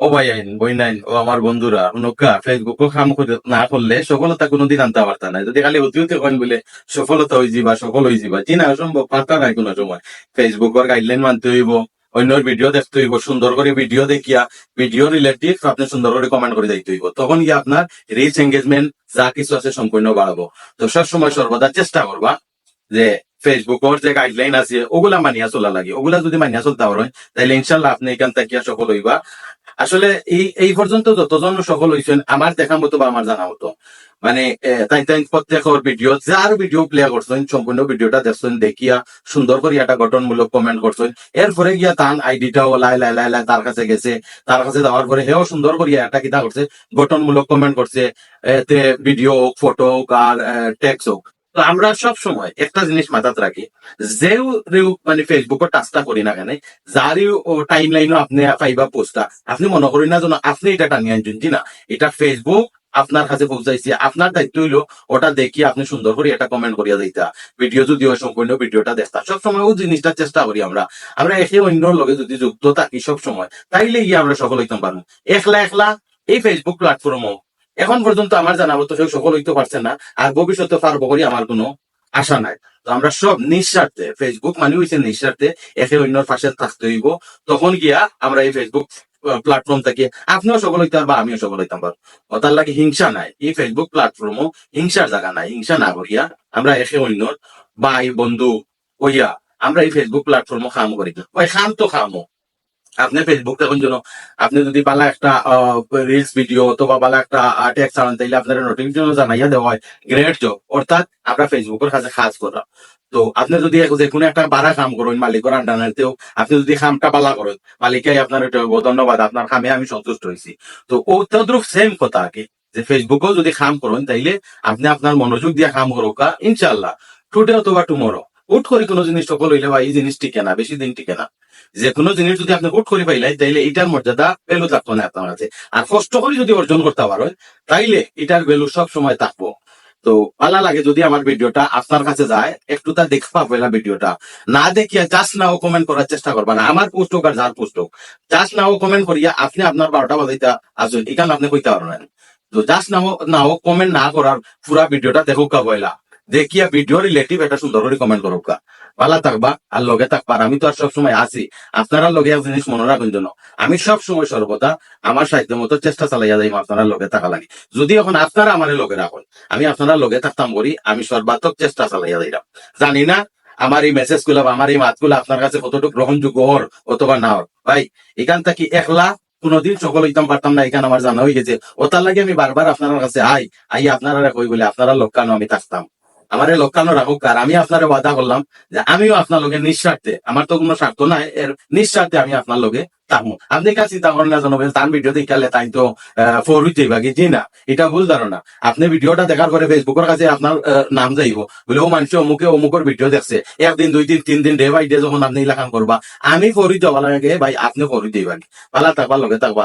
ও ভাই আইন, বই নাইন ও আমার বন্ধুরা নৌকা ফেসবুক কাম না করলে সফলতা কোনোদিন আনতে পারতা না যদি খালি অতি অতি বলে সফলতা হয়ে যাবা সফল হয়ে যাবা জি না সম্ভব পারতা নাই কোনো সময়। ফেসবুকের গাইডলাইন মানতে হইব, অন্যর ভিডিও দেখতে হইব, সুন্দর করে ভিডিও দেখিয়া ভিডিও রিলেটিভ আপনি সুন্দর করে কমেন্ট করে দিতে হইব। তখন গিয়ে আপনার রিচ এঙ্গেজমেন্ট যা কিছু আছে সম্পূর্ণ বাড়াবো। তো সবসময় সর্বদা চেষ্টা করবা যে ফেসবুকের যে গাইডলাইন আছে, ওগুলা মানিয়া চলা লাগে। ওগুলা যদি মানিয়া চলতে পারেন তাহলে ইনশাল্লাহ আপনি এখান থেকে সফল হইবা। আসলে এই এই পর্যন্ত যতজন সফল হয়েছেন আমার দেখা মতো বা আমার জানা মতো মানে তাই তাই প্রত্যেকের ভিডিও যার ভিডিও প্লে করছেন, সম্পূর্ণ ভিডিওটা দেখছেন, দেখিয়া সুন্দর করে একটা গঠনমূলক কমেন্ট করছেন, এরপরে গিয়া তান আইডিটাও লাই লাই লাই লাই তার কাছে গেছে, তার কাছে যাওয়ার পরে হেও সুন্দর করিয়া একটা কিতা করছে, গঠনমূলক কমেন্ট করছে ভিডিও হোক ফটো হোক, আর টেক্সট হোক। তো আমরা সব সময় একটা জিনিস মাথাত রাখি যেও রেও মানে ফেসবুকের টাচটা করি না কেন যারই টাইম লাইনও আপনি পাইবা পোস্টটা আপনি মনে করেন না যেন আপনি এটা টানিয়ে আনছেন, জি না? এটা ফেসবুক আপনার কাছে পৌঁছাইছে, আপনার দায়িত্ব হইল ওটা দেখি আপনি সুন্দর করে এটা কমেন্ট করিয়া দিতা। ভিডিও যদি হয়, সম্পূর্ণ ভিডিওটা দেখতা। সবসময় ওই জিনিসটা চেষ্টা করি আমরা। আমরা একে অন্যর লগে যদি যুক্ত থাকি সবসময় তাইলে গিয়ে আমরা সফল হইতে পারব। একলা একলা এই ফেসবুক প্ল্যাটফর্মও এখন পর্যন্ত আমার জানা মতো কেউ সফল হইতে পারছে না, আর ভবিষ্যতে পারব করি আমার কোনো আশা নাই। তো আমরা সব নিঃস্বার্থে ফেসবুক মানে হইছে নিঃস্বার্থে একে অন্যর পাশে থাকতে হইব। তখন গিয়া আমরা এই ফেসবুক প্ল্যাটফর্ম থেকে আপনিও সফল হইতে পারবা, আমিও সফল হইতাম পারব। তার লাগে হিংসা নাই। এই ফেসবুক প্ল্যাটফর্মও হিংসার জায়গা নাই। হিংসা না করিয়া আমরা একে অন্যর ভাই, বন্ধু হইয়া আমরা এই ফেসবুক প্ল্যাটফর্মও খাম করি। ওই খাম তো খামো। আপনি ফেসবুক তখন জন্য। আপনি যদি বালা একটা রিলস ভিডিও অথবা বালা একটা টেক্সট চালান তাইলে আপনার নোটিফিকেশন জানাইয়া দেওয়া হয় গ্রেট জব অর্থাৎ আপনার ফেসবুকের কাছে কাজ করা। তো আপনি যদি যে কোনো একটা বাড়া কাম করেন, মালিকের আন্ডারতেও আপনি যদি কামটা বালা করেন, মালিকে আপনার ধন্যবাদ, আপনার কামে আমি সন্তুষ্ট হয়েছি। তো ও তদ্রুপ সেম কথা কি যে ফেসবুকেও যদি কাম করেন, তাইলে আপনি আপনার মনোযোগ দিয়ে কাম করোকা ইনশাল্লাহ টুডে অথবা টুমোরো উঠ করে কোনো জিনিস সফল হইলে বা এই জিনিস টিকে না, বেশি দিন টিকে না। যে কোনো জিনিস যদি আপনি হুট করে পাইলাই তাইলে এটার মর্যাদা ভ্যালু থাকতো না আপনার কাছে। আর কষ্ট করে যদি অর্জন করতে পারেন, তাইলে এটার ভ্যালু সব সময় থাকব। তো ভালো লাগে যদি আমার ভিডিওটা আপনার কাছে যায়, একটু তা দেখবা পেলা ভিডিওটা। না দেখিয়া জাস্ট নাও কমেন্ট করার চেষ্টা করবা না। আমার পোস্ট হোক আর যার পোস্ট হোক। জাস্ট নাও কমেন্ট করিয়া আপনি আপনার বারোটা বাজাইতা আসুন এখানে আপনি কইতে পারবেন। তো জাস্ট নাও নাও কমেন্ট না করার পুরা ভিডিওটা দেখো কা বইলা। দেখিয়া ভিডিও রিলেটিভ একটা সুন্দর করে কমেন্ট করো কা ভালো থাকবা আর লগে থাকবা আমি তো আর সবসময় আছি। আপনারা লগে এক জিনিস মনে রাখবেন জন্য আমি সব সময় সর্বদা আমার সাহিত্য মতো চেষ্টা চালাইয়া যাই আপনারা লগে থাকা লাগে। যদি এখন আপনারা আমার লগে রাখুন, আমি আপনারা লগে থাকতাম করি আমি সর্বাত্মক চেষ্টা চালাইয়া যাইলাম জানি না, আমার এই মেসেজগুলা আমার এই মাতগুলা আপনার কাছে কতটুকু গ্রহণযোগ্য হর অথবা না হর ভাই, এখান থেকে একলা কোনোদিন সকল হইতাম পারতাম না, এখানে আমার জানা হয়ে গেছে। ও তার লাগে আমি বারবার আপনার কাছে আই আই আপনারা কই বলে, আপনারা লক্ষানো আমি থাকতাম? আমার এই লক্ষানো রাখুক আর আমি আপনার ওয়াদা করলাম যে আমিও আপনার লগে নিঃস্বার্থে, আমার তো কোনো স্বার্থ নাই, এর নিঃস্বার্থে আমি আপনার লগে থাকব আপনি কাছে করেন না জানাবেন তার ভিডিও দেখালে তাই তো ফোর হইতে বাকি। জি না, এটা ভুল ধারণা। আপনি ভিডিওটা দেখার পরে ফেসবুকের কাছে আপনার নাম যাইব। বলে, ও মানুষ, অমুকে অমুকের ভিডিও দেখছে। একদিন, দুই দিন, তিন দিন ডে বাই ডে যখন আপনি লেখান করবা, আমি ফরি দেওয়া লাগে ভাই, আপনি ফরি দিই বাকি। ভালো থাকবার লগে থাকব।